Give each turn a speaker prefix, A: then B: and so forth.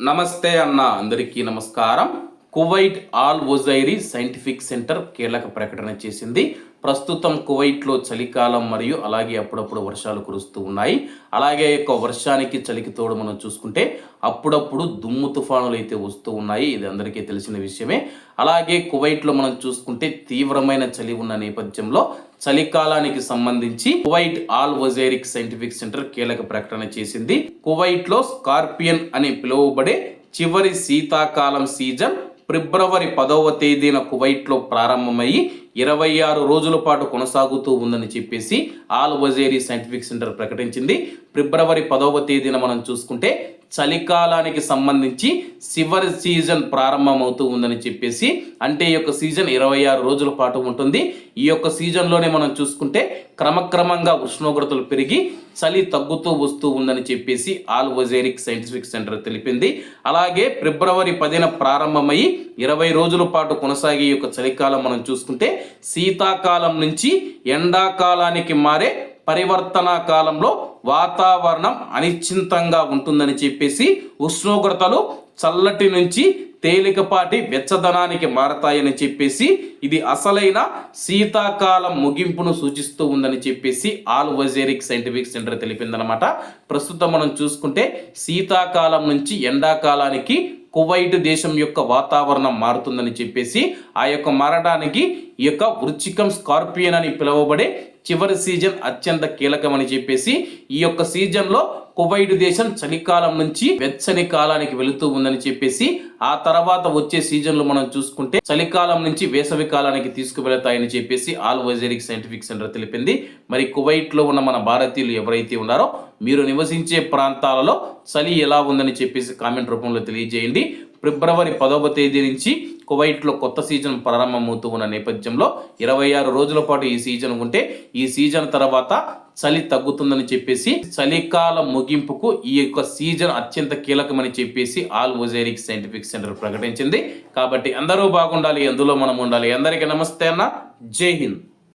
A: నమస్తే అన్న అందరికీ నమస్కారం. Kuwait Al Ojairi scientific centre కీలక ప్రకటన చేసింది. ప్రస్తుతం కువైట్లో చలికాలం మరియు అలాగే అప్పుడప్పుడు వర్షాలు కురుస్తూ ఉన్నాయి. అలాగే యొక్క వర్షానికి చలికి తోడు మనం చూసుకుంటే అప్పుడప్పుడు దుమ్ము తుఫానులు అయితే వస్తూ ఉన్నాయి. ఇది అందరికీ తెలిసిన విషయమే. అలాగే కువైట్లో మనం చూసుకుంటే తీవ్రమైన చలి ఉన్న నేపథ్యంలో చలికాలానికి సంబంధించి Kuwait Al Ojairi scientific centre కీలక ప్రకటన చేసింది. కువైట్లో స్కార్పియన్ అని పిలువబడే చివరి శీతాకాలం సీజన్ ఫిబ్రవరి పదవ తేదీన కువైట్లో ప్రారంభమయ్యి ఇరవై ఆరు రోజుల పాటు కొనసాగుతూ ఉందని చెప్పేసి ఆల్ వజేరీ సైంటిఫిక్ సెంటర్ ప్రకటించింది. ఫిబ్రవరి పదవ తేదీన మనం చూసుకుంటే చలికాలానికి సంబంధించి చివరి సీజన్ ప్రారంభమవుతూ ఉందని చెప్పేసి అంటే ఈ యొక్క సీజన్ ఇరవై ఆరు రోజుల పాటు ఉంటుంది. ఈ యొక్క సీజన్లోనే మనం చూసుకుంటే క్రమక్రమంగా ఉష్ణోగ్రతలు పెరిగి చలి తగ్గుతూ వస్తూ ఉందని చెప్పేసి ఆల్ వజేరిక్ సైంటిఫిక్ సెంటర్ తెలిపింది. అలాగే ఫిబ్రవరి పదిన ప్రారంభమై ఇరవై రోజుల పాటు కొనసాగే ఈ యొక్క చలికాలం మనం చూసుకుంటే శీతాకాలం నుంచి ఎండాకాలానికి మారే పరివర్తన కాలంలో వాతావరణం అనిశ్చితంగా ఉంటుందని చెప్పేసి ఉష్ణోగ్రతలు చల్లటి నుంచి తేలికపాటి వెచ్చదనానికి మారతాయని చెప్పేసి ఇది అసలైన శీతాకాలం ముగింపును సూచిస్తూ ఉందని చెప్పేసి ఆల్ వజేరిక్ సైంటిఫిక్ సెంటర్ తెలిపిందనమాట ప్రస్తుతం మనం చూసుకుంటే శీతాకాలం నుంచి ఎండాకాలానికి కువైట్ దేశం యొక్క వాతావరణం మారుతుందని చెప్పేసి ఆ యొక్క మారడానికి ఈ యొక్క వృచ్చికం స్కార్పియన్ అని పిలువబడే చివరి సీజన్ అత్యంత కీలకమని చెప్పేసి ఈ యొక్క సీజన్లో కువైట్ దేశం చలికాలం నుంచి వెచ్చని కాలానికి వెళుతూ ఉందని చెప్పేసి ఆ తర్వాత వచ్చే సీజన్లు మనం చూసుకుంటే చలికాలం నుంచి వేసవి కాలానికి తీసుకువెళతాయని చెప్పేసి ఆల్ వైజరిక్ సైంటిఫిక్ సెంటర్ తెలిపింది. మరి కువైట్లో ఉన్న మన భారతీయులు ఎవరైతే ఉన్నారో మీరు నివసించే ప్రాంతాలలో చలి ఎలా ఉందని చెప్పేసి కామెంట్ రూపంలో తెలియజేయండి. ఫిబ్రవరి పదవ తేదీ నుంచి కువైట్లో కొత్త సీజన్ ప్రారంభమవుతూ ఉన్న నేపథ్యంలో ఇరవై ఆరు రోజుల పాటు ఈ సీజన్ ఉంటే ఈ సీజన్ తర్వాత చలి తగ్గుతుందని చెప్పేసి చలికాల ముగింపుకు ఈ యొక్క సీజన్ అత్యంత కీలకమని చెప్పేసి ఆల్ ఒజేరిక్ సైంటిఫిక్ సెంటర్ ప్రకటించింది. కాబట్టి అందరూ బాగుండాలి అందులో మనం ఉండాలి. అందరికీ నమస్తే అన్న. జై హింద్.